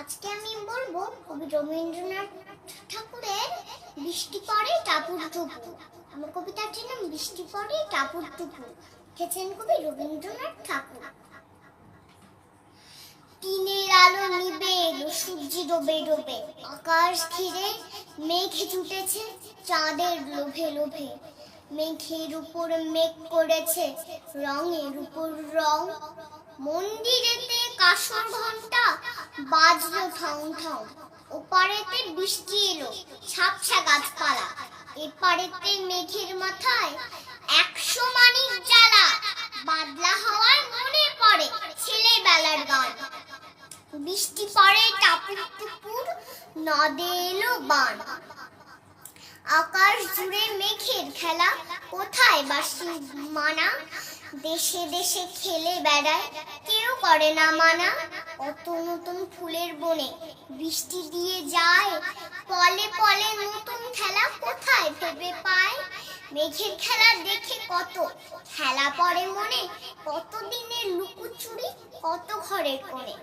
আজকে আমি বলব কবি রবীন্দ্রনাথ ঠাকুরের বৃষ্টি পড়ে টাপুর টুপু। আমার কবিতাটির নাম, বৃষ্টি পড়ে টাপুর টুপু। লিখেছেন কবি রবীন্দ্রনাথ ঠাকুর। টিনের আলো নিবে এলো সূর্য ডোবে ডোবে, আকাশ ঘিরে মেঘ জুটেছে চাঁদের লোভে লোভে। মেঘের উপর মেঘ করেছে রঙের উপর রং। মন্দিরেতে কাসর ঘণ্টা বাজলো ঠং ঠং। ওপারেতে বৃষ্টি এলো ছাপসা গাছপালা। এপারেতে মেঘের মাথায় একশো মানিক জ্বালা। বাদলা হওয়ার মনে পড়ে ছেলেবেলার গান। বৃষ্টি পড়ে টাপুর টুপুর, নদে এলো বান। আকাশ জুড়ে মেঘের খেলা, কোথায় বাসি মানা? দেশে দেশে খেলে বেড়ায়, কেউ করে না মানা। কত নতুন ফুলের বনে বৃষ্টি দিয়ে যায়, পলে পলে নতুন খেলা কোথায় ভেবে পায়? মেঘের খেলা দেখে কত খেলা পড়ে মনে, কত দিনের লুকোচুরি, কত ঘরের কোণে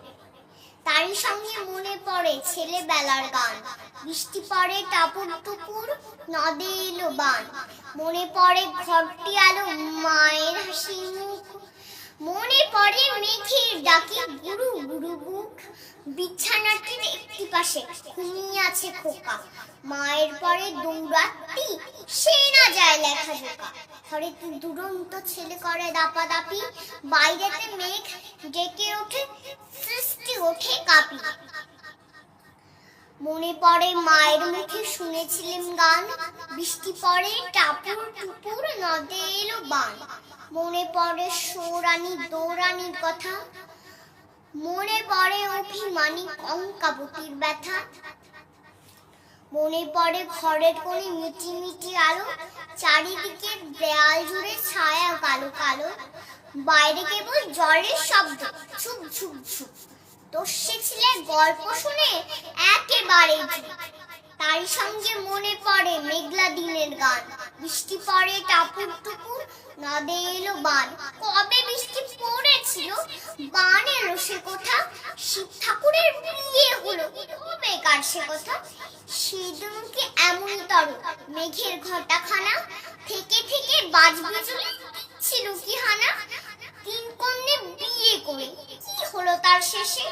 তারই সঙ্গে মনে পড়ে ছেলেবেলার গান, বৃষ্টি পড়ে টাপুর টুপুর নদে এলো বান। মনে পড়ে ঘরটি আলো মায়ের হাসি মুখ, মনে পড়ে মেঘের ডাকি গুরু গুরু বুক বিছানাটির একটি পাশে ঘুমিয়ে আছে খোকা। মায়ের পরে দৌড়াতি সে না যায় লেখা জোকা ঘরে দুরন্ত ছেলে করে দাপাদাপি, বাইরেতে মেঘ ডেকে ওঠে, সৃষ্টি ওঠে কাপি। মনে পড়ে মায়ের মুখে শুনেছিলাম গান, বৃষ্টি পড়ে টাপুর টুপুর নদে এলো বান। মনে পড়ে সৌরানি দৌরানির কথা মনে পড়ে অভিমানী কঙ্কাবতীর ব্যথা মনে পড়ে ঘরের কোণে মিটি মিটি আলো, চারিদিকে দেয়াল জুড়ে ছায়া কালো কালো, বাইরে কেবল জলের শব্দ, ঝুপ ঝুপ ঝুপ তোষে ছিলে গল্প শুনে একেবারে। তারই সঙ্গে মনে পড়ে মেঘলা দিনের গান, বৃষ্টি পড়ে টাপুর টুপুর নদে এলো বান কবে বৃষ্টি পড়েছিল বান এলো সে কোথা? শিব ঠাকুরের বিয়ে হলো কবে কার সে কথা? সেদিনকে এমন তর, মেঘের ঘটাখানা থেকে থেকে বাজ বিজুলি ছিল কি হানা তিন কন্যে বিয়ে করে কি হলো তার শেষে?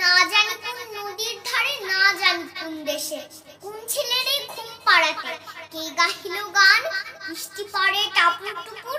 না জানি কোন নদীর ধারে, না জানি কোন দেশে। কোন ছেলের এই ঘুম পাড়াতে কে গাহিল গান? বৃষ্টি পড়ে টাপুর টুপুর